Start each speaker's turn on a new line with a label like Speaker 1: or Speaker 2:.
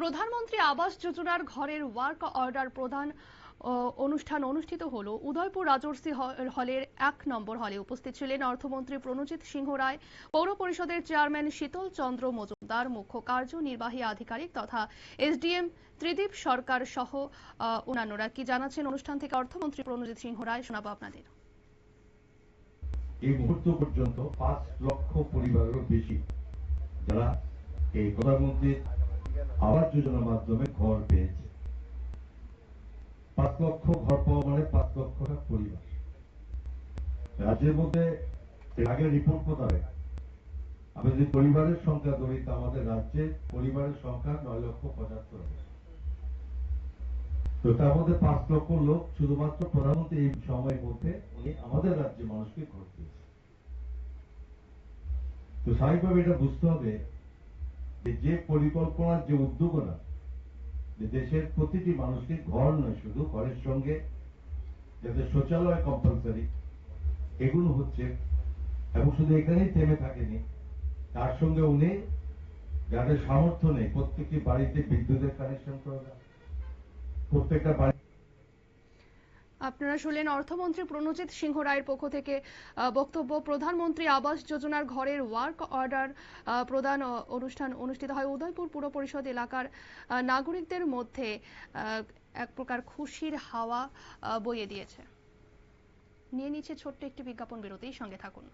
Speaker 1: প্রধানমন্ত্রী আবাস যোজনার ঘরের ওয়ার্ক অর্ডার প্রদান অনুষ্ঠান অনুষ্ঠিত হলো উদয়পুর রাজর্ষি হলের এক নম্বর হলে উপস্থিত ছিলেন অর্থমন্ত্রী প্রণজিৎ সিংহ রায়, পৌর পরিষদের চেয়ারম্যান শীতল চন্দ্র মজুমদার, মুখ্য কার্যনির্বাহী আধিকারিক তথা এসডিএম ত্রিদীপ সরকার সহ অন্যান্যরা। কি জানাচ্ছেন অনুষ্ঠান থেকে অর্থমন্ত্রী প্রণজিৎ সিংহ রায়, শোনাবো আপনাদের।
Speaker 2: এই মুহূর্ত পর্যন্ত পাঁচ লক্ষ পরিবারেরও বেশি যারা এই আবাস যোজনার মাধ্যমে ঘর পেয়েছে। পাঁচ লক্ষ ঘর পাওয়া মানে পাঁচ লক্ষটা পরিবার। রাজ্যের মধ্যে আগের রিপোর্ট মোতাবেক আমি যদি পরিবারের সংখ্যা ধরি, তা আমাদের রাজ্যে পরিবারের সংখ্যা নয় লক্ষ পঁচাত্তর তো তার মধ্যে পাঁচ লক্ষ লোক শুধুমাত্র প্রধানমন্ত্রী এই সময়ের মধ্যে উনি আমাদের রাজ্যে মানুষকে ঘর দিয়েছে তো স্বাভাবিকভাবে এটা বুঝতে হবে যে পরিকল্পনার যে উদ্যোগনা যে দেশের প্রতিটি মানুষকে ঘর নয়, শুধু ঘরের সঙ্গে যাতে শৌচালয় কম্পালসারি এগুলো হচ্ছে, এবং শুধু এখানেই থেমে থাকেনি, তার সঙ্গে উনি যাদের সামর্থ্য নেই, প্রত্যেকটি বাড়িতে বিদ্যুতের কানেকশন করবে প্রত্যেকটা বাড়ি
Speaker 1: আপনারা শুনলেন অর্থমন্ত্রী প্রণজিৎ সিংহ রায়ের পক্ষ থেকে বক্তব্য। প্রধানমন্ত্রী আবাস যোজনার ঘরের ওয়ার্ক অর্ডার প্রদান অনুষ্ঠান অনুষ্ঠিত হয় উদয়পুর পুর পরিষদ এলাকার নাগরিকদের মধ্যে এক প্রকার খুশির হাওয়া বইয়ে দিয়েছে। নিয়ে নিচ্ছে ছোট্ট একটি বিজ্ঞাপন বিরতির সঙ্গে থাকুন।